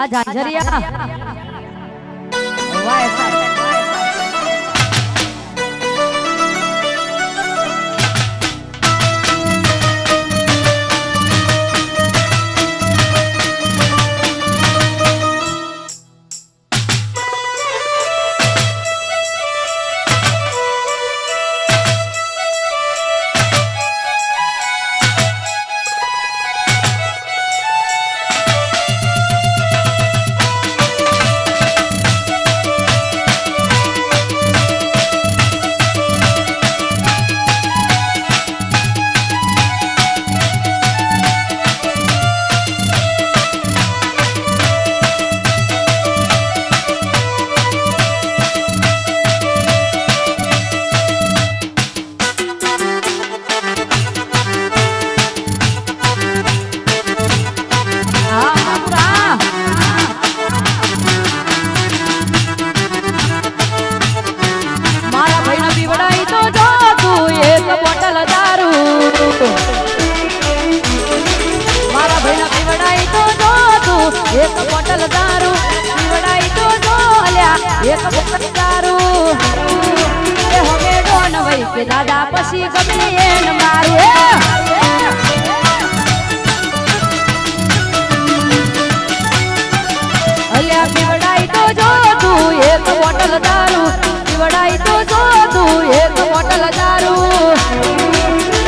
આ ઝાંઝરિયા. વાહ એક બોટલ દારૂ, પીવડાઈ તો ઢોલ્યા એક બોટલ દારૂ. એ હવે ડોન વઈ કે દાદા પછી ગમે એન મારું. એ! અલ્યા પીવડાઈ તો જો તું એક બોટલ દારૂ. પીવડાઈ તો જો તું એક બોટલ દારૂ.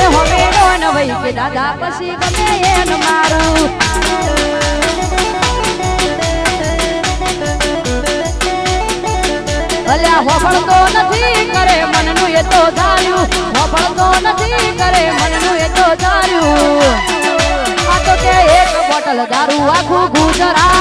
એ હવે ડોન વઈ કે દાદા પછી ગમે એન મારું. તો ધાર્યું. હોફળતો નથી કરે, મનનું એ તો ધાર્યું. આ તો કે એક બોટલ દારૂ આખું ગુજરાત.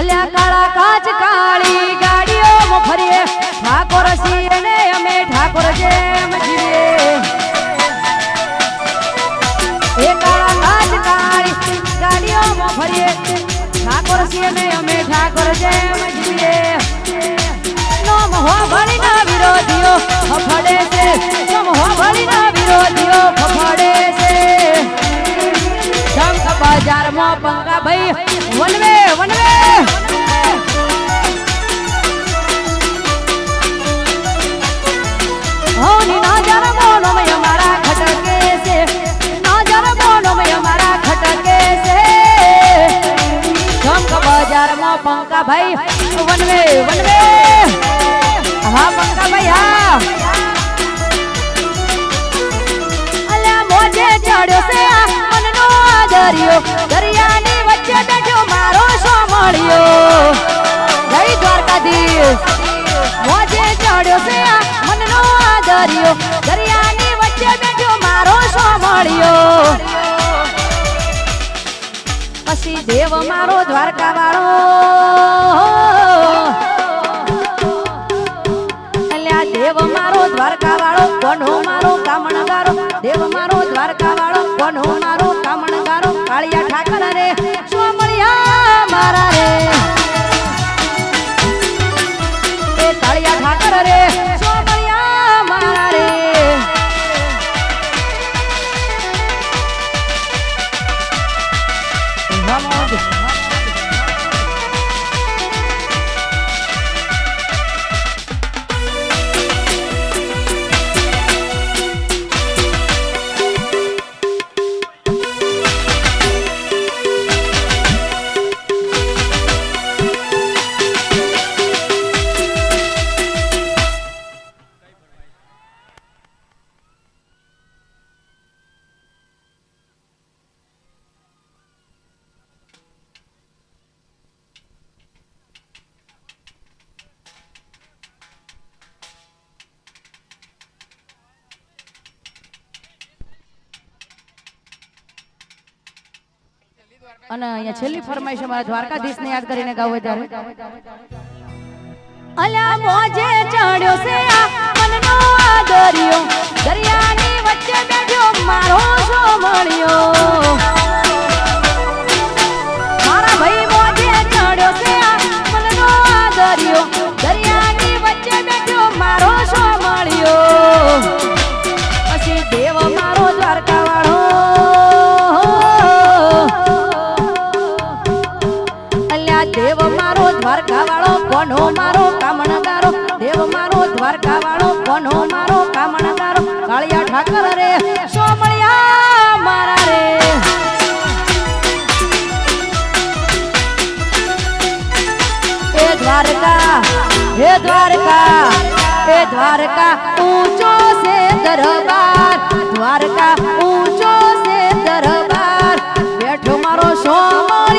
અલ્યા કાળા કાચ કાળી ગાડીઓમાં ફરીએ, ઠાકોર છીએ ને અમે, ઠાકોર જેમ જીવીએ. એ કાળા કાચ કાળી ગાડીઓમાં ફરીએ, ઠાકોર છીએ ને અમે, ઠાકોર જેમ જીવીએ. નોમ હો ભણીના પંકા ભાઈ, વનવે વનવે. પંકા ભાઈ વનવે વનવે! હા પંકા ભાઈ હા! અલ્યા, મોજે ચડ્યો છે મનનો દરિયો. દરિયાની વચ્ચે બેઠો મારો સોમળિયો. જય દ્વારકાધીશ. મોજે ચડ્યો છે મનનો દરિયો. દેવ મારો દ્વારકા વાળો અલ્યા, દેવ મારો દ્વારકા વાળો કોનો મારો કામણગારો? દેવ મારો દ્વારકા વાળો કોનો મારો કામણગારો? કાળિયા ઠાકર અને અહીંયા છેલ્લી ફરમાઈશ અમારા દ્વારકાધીશને યાદ કરીને ગાવ ત્યારે. અલ્યા મોજે ચડ્યો છે આ મનનો આ દરિયો દરિયાની વચ્ચે બેઠો મારો શો મળ્યો અલ્યા દેવ મારો દ્વારકા વાળો કોનો મારો કામણગારો? દેવ મારો દ્વારકા વાળો કોનો મારો કામણગારો? કાળિયા ઠાકર રે, સોમળિયા મારા રે. એ દ્વારકા હે દ્વારકા હે દ્વારકા ઊંચો છે દરબાર. દ્વારકા ઊંચો છે દરબાર. બેઠો મારો સોમળિયો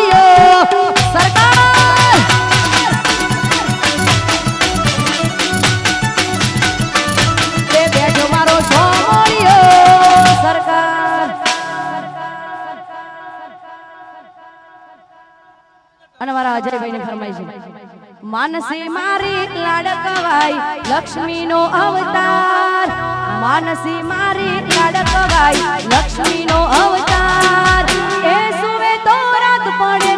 અને મારા અજયભાઈ ને ફરમાય છે, માનસી મારી લાડકવાય લક્ષ્મી નો અવતાર. માનસી મારી લાડકવાય લક્ષ્મી નો અવતાર. એ સુવે તો રાત પડે